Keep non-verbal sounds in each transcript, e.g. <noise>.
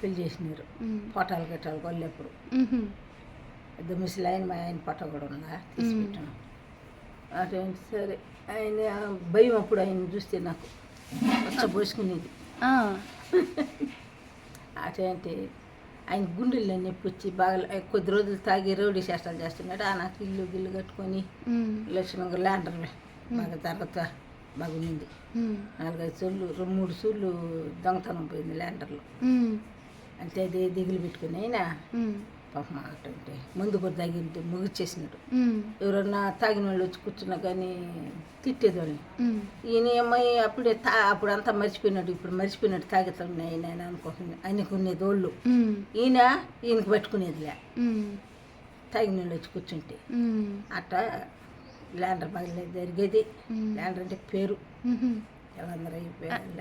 పెళ్ళి చేసినారు. పొటాలు గిట్టాలు కొల్లేప్పుడు. పెద్ద ముసలి ఆయన మా ఆయన పొట్ట కూడా ఉందా? అటు సరే ఆయన భయం అప్పుడు ఆయన చూస్తే నాకు వచ్చ పోసుకునేది. ఆ. <laughs> అటంటే ఆయన గుండెల్లో నొప్పి వచ్చి బాగా కొద్ది రోజులు తాగి రౌడీ చేష్టాలు చేస్తున్నాడు. ఆ నాకు ఇల్లు గిల్లు కట్టుకొని. లక్షణంగా ల్యాండర్ బాగా తర్వాత బాగా ఉంది ఉమ్. నాలుగైదు సూళ్ళు రెండు మూడు సూళ్ళు దొంగతనం పోయింది ల్యాండర్లో. అంతే అది దిగులు పెట్టుకుని అయినా. పాపం అంటే ముందు కూడా తాగింటే ముగిచ్చేసినాడు ఉమ్. ఎవరన్నా తాగిన వాళ్ళు వచ్చి కూర్చున్నా కానీ తిట్టేది ఉమ్. ఈయన అమ్మాయి అప్పుడే తా అప్పుడు అంతా మర్చిపోయినాడు ఇప్పుడు మర్చిపోయినాడు తాగుతాడు ఆయన ఆయన అనుకుంటుంది ఆయనకు ఉండేది వాళ్ళు. ఈయన ఈయనకి పట్టుకునేదిలే. తాగిన వాళ్ళు వచ్చి కూర్చుంటే. అట్లా ల్యాండర్ బాగా జరిగేది. ల్యాండర్ అంటే పేరు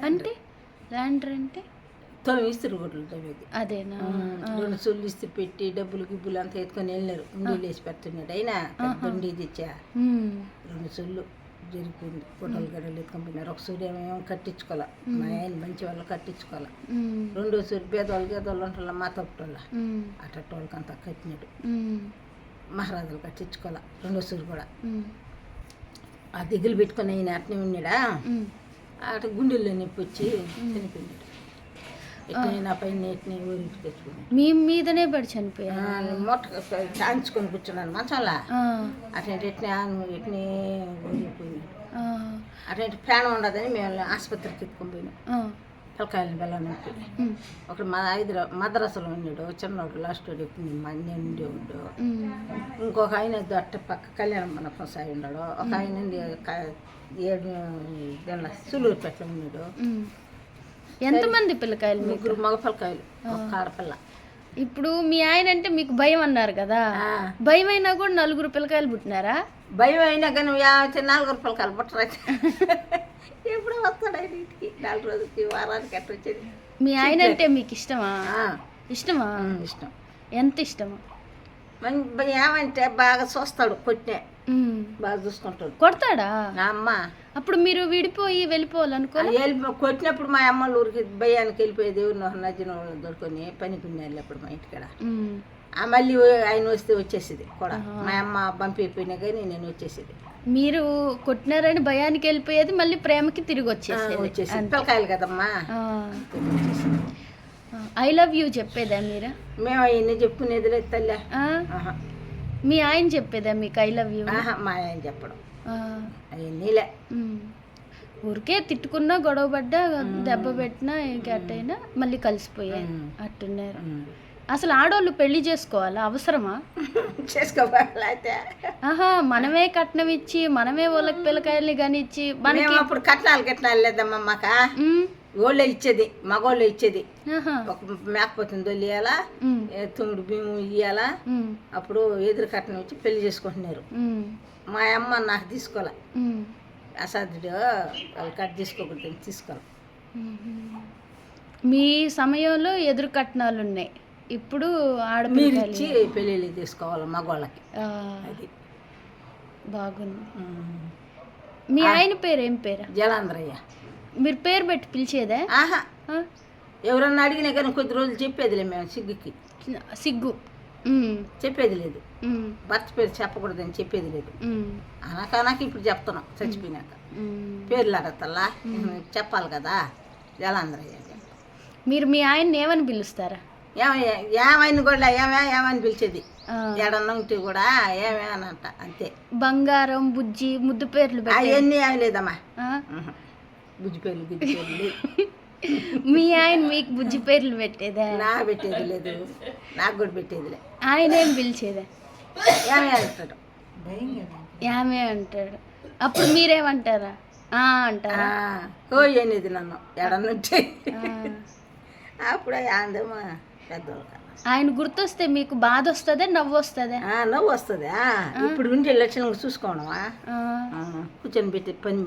అంటే ల్యాండర్ అంటే తొమ్మిది ఇస్త్రీ గుడ్లు తవ్వేది అదేనా? రెండు సొల్లు ఇస్త్రీ పెట్టి డబ్బులు గిబ్బులు అంతా ఎత్తుకొని వెళ్ళారు. ఉండీలు వేసి పెడుతున్నాడు అయినా ఉండి తెచ్చా. రెండు సొల్లు జరిగిపోయింది. గుడ్డలు గడ్డలు ఎత్తుకొని పోయినారు. ఒక సూర్యం ఏమో కట్టించుకోవాలా. మా ఆయన మంచి వాళ్ళు కట్టించుకోవాలా. రెండో సూర్యు పేదవాళ్ళు గేదవాళ్ళు ఉంటారు మా తప్పుటోళ్ళ. వాళ్ళకి అంతా కట్టినాడు. మహారాజులు కట్టించుకోవాలా. రెండో సూర్యు కూడా. ఆ దిగులు పెట్టుకొని అయిన అట్నే ఉన్నాడా. అటు గుండెల్లో నొప్పి వచ్చి చనిపోయినాడు. పైన తెచ్చుకున్నాడు మీ మీదనే పడి చనిపోయా మొట్ట చాంచుకొని కూర్చున్నాను మంచంలా. అటువంటి ఎట్నే ఊరిపోయినాడు ఆ. అటువంటి ప్రాణం ఉండదని మేము ఆసుపత్రికి ఎత్తుకొని పోయినాం. పిల్లకాయలు బెల్లం నొప్పి. ఒకడు మా హైదరా మద్రాసులో ఉన్నాడు చిన్నోడు లాస్ట్ ఎప్పుడు మా నేను ఉండే. ఇంకొక ఆయన అట్ట పక్క కళ్యాణ మండపం సాయి ఉన్నాడు ఒక ఆయన ఏడు దీనిలో సులూరుపేటలో ఉన్నాడు. ఎంతమంది పిల్లకాయలు మీకు? ముగ్గురు మగ పిల్లకాయలు ఆడపిల్ల. ఇప్పుడు మీ ఆయన అంటే మీకు భయం అన్నారు కదా. భయం అయినా కూడా నలుగురు పిల్లకాయలు పుట్టినారా? భయం అయినా కానీ యాభై నాలుగు పిల్లకాయలు పుట్టరైతే <laughs> ఎప్పుడు వస్తాడు ఆయన ఇంటికి. నాలుగు రోజులకి వారానికి అట్ట వచ్చేది. మీ ఆయన అంటే మీకు ఇష్టమా? ఇష్టమా? ఇష్టం. ఎంత ఇష్టమా? ఏమంటే బాగా చూస్తాడు కొట్టినే. ఉమ్. బాగా చూసుకుంటాడు కొడతాడా? అమ్మ. అప్పుడు మీరు విడిపోయి వెళ్ళిపోవాలనుకో కొట్టినప్పుడు మా అమ్మ ఊరికి భయానికి వెళ్ళిపోయేది. వాళ్ళు దొరుకుని పనికి వెళ్ళినప్పుడు మా ఇంటికాడ. మళ్ళీ ఆయన వస్తే వచ్చేసేది కూడా. మా అమ్మ పంపిపోయినా కానీ నేను వచ్చేసేది. మీరు కొట్టినారని భయానికి వెళ్ళిపోయేది మళ్ళీ ప్రేమకి తిరిగి వచ్చేసేది. వచ్చేసి పిల్లకాయలు కదమ్మా. ఐ లవ్ యూ చెప్పేదా మీరు? మేము అవన్నీ చెప్పుకునేది లేదు తల్లి. మీ ఆయన చెప్పేదా మీకు ఐ లవ్ యూ మా ఆయన చెప్పడం. అవన్నీలే ఊరికే తిట్టుకున్నా గొడవ పడ్డా దెబ్బ పెట్టినా గట్టయినా మళ్ళీ కలిసిపోయాయి ఉమ్. అట్టున్నారు. అసలు ఆడవాళ్ళు పెళ్ళి చేసుకోవాలా? అవసరమా? చేసుకోవాలైతే ఆహా మనమే కట్నం ఇచ్చి మనమే వాళ్ళకి పిల్లకాయల్ని కానిచ్చి మనకి అప్పుడు కట్నాలు కట్నాలు లేదమ్మా మాక? ఓళ్ళే ఇచ్చేది మగోళ్ళే ఇచ్చేది. ఒక మేకపోతుంది దొల్లియాలా ఉమ్, తుమ్ముడు బియ్యం ఇయ్యాలా అప్పుడు ఎదురు కట్నం ఇచ్చి పెళ్ళి చేసుకుంటున్నారు. మా అమ్మ నాకు తీసుకోలే ఉమ్, అసాధ్యుడు వాళ్ళు కట్ తీసుకోకూడదు తీసుకోవాలి ఉమ్. మీ సమయంలో ఎదురు కట్నాలు ఉన్నాయి. ఇప్పుడు మీరు ఆడపిల్లలు ఇచ్చి పెళ్ళిళ్ళు తీసుకోవాలి మగవాళ్ళకి. అది. బాగుంది. మీ ఆయన పేరు ఏం పేరు? జలాంధ్రయ్య. మీరు పేరు పెట్టి పిలిచేదే? ఆహా? ఎవరన్నా అడిగినా కానీ కొద్ది రోజులు చెప్పేదిలే మేము సిగ్గుకి. సిగ్గు. చెప్పేది లేదు. భర్త పేరు చెప్పకూడదని చెప్పేది లేదు. అనకానాక ఇప్పుడు చెప్తున్నాం చచ్చిపోయినాక. పేర్లు అడగతల్లా? చెప్పాలి కదా. జలాంధ్రయ్య. మీరు మీ ఆయన్ని ఏమని పిలుస్తారా? ఏమైనా కూడా ఏమే ఏమని పిలిచేది? ఆ, ఏడన్నా ఉంటే కూడా ఏమే అని అంట అంతే. బంగారం బుజ్జి ముద్దు పేర్లు అవన్నీ ఏమి లేదమ్మా. బుజ్జి పేర్లు గిజ్జి పేర్లు. మీ ఆయన మీకు బుజ్జి పేర్లు పెట్టేదా? నా పెట్టేది లేదు. నాకు కూడా పెట్టేది లే ఆయన ఏం పిలిచేదా? ఏమే అంటాడు. యామే అంటాడు. అప్పుడు మీరేమంటారా? ఆ అంటారా? ఓ అనేది నన్ను ఎడనుంటే ఆ. అప్పుడు అందమా పెద్దోళ్ళు కదా. ఆయన గుర్తొస్తే మీకు బాధ వస్తుందా నవ్వు వస్తుందా? నవ్వు వస్తుందా? ఇప్పుడు ఉండే లక్షణంగా చూసుకోవడమా? కూర్చొని పెట్టి పని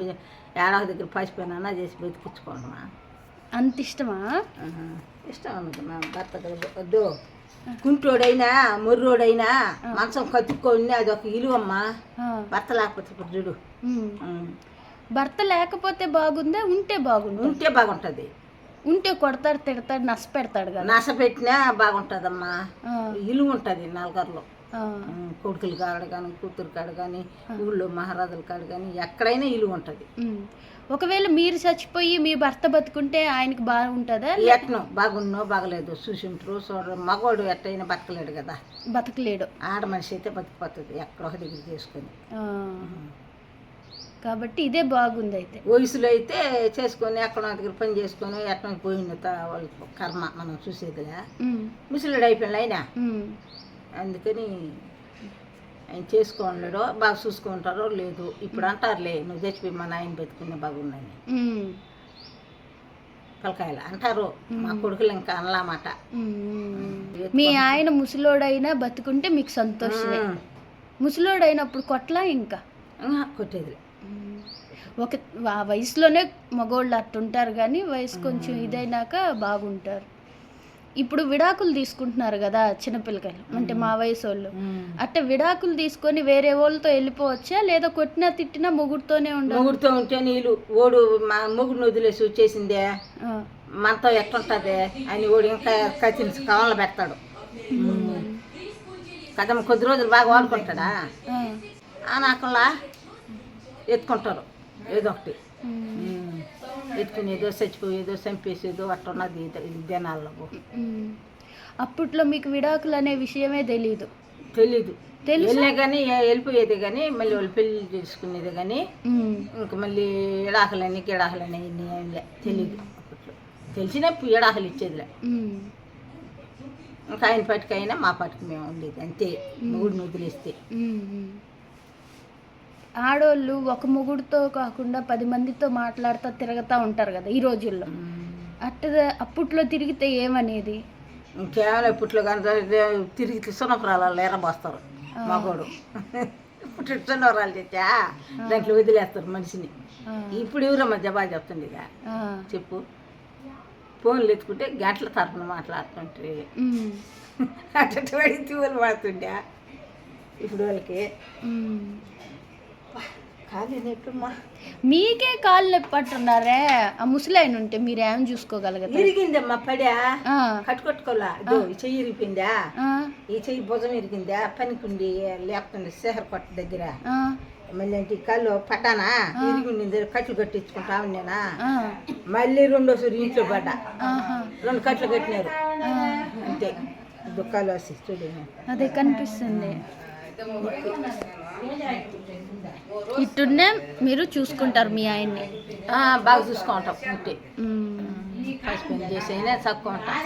ఏడాది దగ్గర పసిపోయినా చేసి బతికించుకోవడమా? అంత ఇష్టమా. ఇష్టం అనుకున్నా భర్త వద్దు. కుంటోడైనా ముర్రోడైనా మంచం కతుక్కొని అది ఒక ఇలువమ్మా. భర్త లేకపోతే ఇప్పుడు చూడు. భర్త లేకపోతే బాగుందా ఉంటే బాగుందా ఉంటే బాగుంటుంది. ఉంటే కొడతాడు తిడతాడు నచ్చ పెడతాడు కదా. నస పెట్టినా బాగుంటుందమ్మా. ఇల్లు ఉంటుంది నల్గర్లో. కొడుకుల కాడ కానీ కూతురు కాడ కానీ ఊళ్ళో మహారాజుల కాడ కానీ ఎక్కడైనా ఇల్లు ఉంటుంది. ఒకవేళ మీరు చచ్చిపోయి మీ భర్త బతుకుంటే ఆయనకి బాగుంటుందా? ఎట్నో బాగున్నో బాగలేదు చూసింటారు చూడరు. మగవాడు ఎట్టయినా బతకలేడు కదా. బతకలేడు. ఆడ మనిషి అయితే బతికిపోతుంది ఎక్కడో ఒక దగ్గర చేసుకొని. కాబట్టి ఇదే బాగుంది అయితే వయసులో అయితే చేసుకొని ఎక్కడో దగ్గర పని చేసుకొని ఎట్నో పోయిన వాళ్ళ కర్మ మనం చూసేదిలే. ముసలిడు అయిపోయిన అయినా ఉమ్, అందుకని ఆయన చేసుకోలేడో బాగా చూసుకుంటారో లేదు. ఇప్పుడు అంటారులే నువ్వు చచ్చిపోయి మా నాయన బతుకునే బాగున్నాను ఉమ్, పిల్లకాయలు అంటారు. మా కొడుకులు ఇంకా అనలామాట. మీ ఆయన ముసలోడైనా బతుకుంటే మీకు సంతోషమే. ముసలోడైనప్పుడు కొట్లా ఇంకా? కొట్టేదిలే. ఉమ్. ఒక ఆ వయసులోనే మగోళ్ళు అట్టుంటారు కానీ వయసు కొంచెం ఇదైనాక బాగుంటారు. ఇప్పుడు విడాకులు తీసుకుంటున్నారు కదా చిన్నపిల్లకాయలు అంటే మా వయసు వాళ్ళు అంటే విడాకులు తీసుకొని వేరే వాళ్ళతో వెళ్ళిపోవచ్చా? లేదా కొట్టినా తిట్టినా మొగుడుతోనే ఉండాలి? మొగుడుతో ఉంటే నీళ్ళు ఓడు మా మొగుడిని వదిలేసి వచ్చేసిందే. మనతో ఎట్టుంటుంది? అని ఓడు ఇంకా కవల పెడతాడు. కదమ్మ కొద్ది రోజులు బాగా వాడుకుంటాడా? నాకల్లా ఎత్తుకుంటారు. ఏదో ఒకటి ఎత్తుకునేదో చచ్చిపోయేదో చంపేసేదో అట్టున్నది జనాల్లో. అప్పట్లో మీకు విడాకులు అనే విషయమే తెలీదు. తెలీదు? వెళ్ళే కానీ వెళ్ళిపోయేది కానీ మళ్ళీ వాళ్ళు పెళ్ళి చేసుకునేది కానీ ఇంక మళ్ళీ ఎడాకులని గిడాకులని ఇన్ని ఏంలే తెలీదు అప్పట్లో. తెలిసినప్పుడు ఎడాకులు ఇచ్చేదిలే. ఇంకా ఆయన పట్టుకైనా మా పట్టుకు మేము ఉండేది అంతే. మూడు వదిలేస్తే. ఆడోళ్ళు ఒక మొగుడుతో కాకుండా పది మందితో మాట్లాడుతూ తిరగతా ఉంటారు కదా ఈ రోజుల్లో. అట్ట అప్పట్లో తిరిగితే ఏమనేది? ఇంకేమైనా ఇప్పట్లో కానీ తిరిగి సున్నపురాలు ఎర్రబోస్తారు మగోడు. ఇప్పుడు సున్నపురాలు తెచ్చా దాంట్లో వదిలేస్తారు మనిషిని. ఇప్పుడు ఎవరమ్మా జబా చెప్తుంది ఇక. చెప్పు. ఫోన్లు ఎత్తుకుంటే గంటల తరపున మాట్లాడుతుంటే. అట్ట తీవులు పడుతుండే ఇప్పుడు వాళ్ళకి. మీకే కాళ్ళు నొప్పి పట్టున్నారే ఆ ముసలాయన ఉంటే మీరేం చూసుకోగలగదు ఇరిగిందమ్మా పడా? కట్టుకొట్టుకోలా ఈ చెయ్యి ఇరిగిపోయిందా? ఆ, ఈ చెయ్యి భుజం ఇరిగిందా? పనికుండి లేపుతుంది శేఖర్ కొట్ట దగ్గర. మళ్ళీ ఏంటి కళ్ళు పడ్డానా ఇరిగింది కట్లు కట్టించుకుంటా నేనా ఆ, మళ్ళీ రెండోసారి ఇంట్లో పడ్డా. రెండు కట్లు కట్టినారు. అంతే. దుఃఖాలు వచ్చి చూడు. అదే కనిపిస్తుంది. ఇట్టున్నే మీరు చూసుకుంటారు మీ ఆయన్ని. బాగా చూసుకుంటాం ఉంటే ఉమ్. పసుపు చేసి అయినా తక్కువ ఉంటాం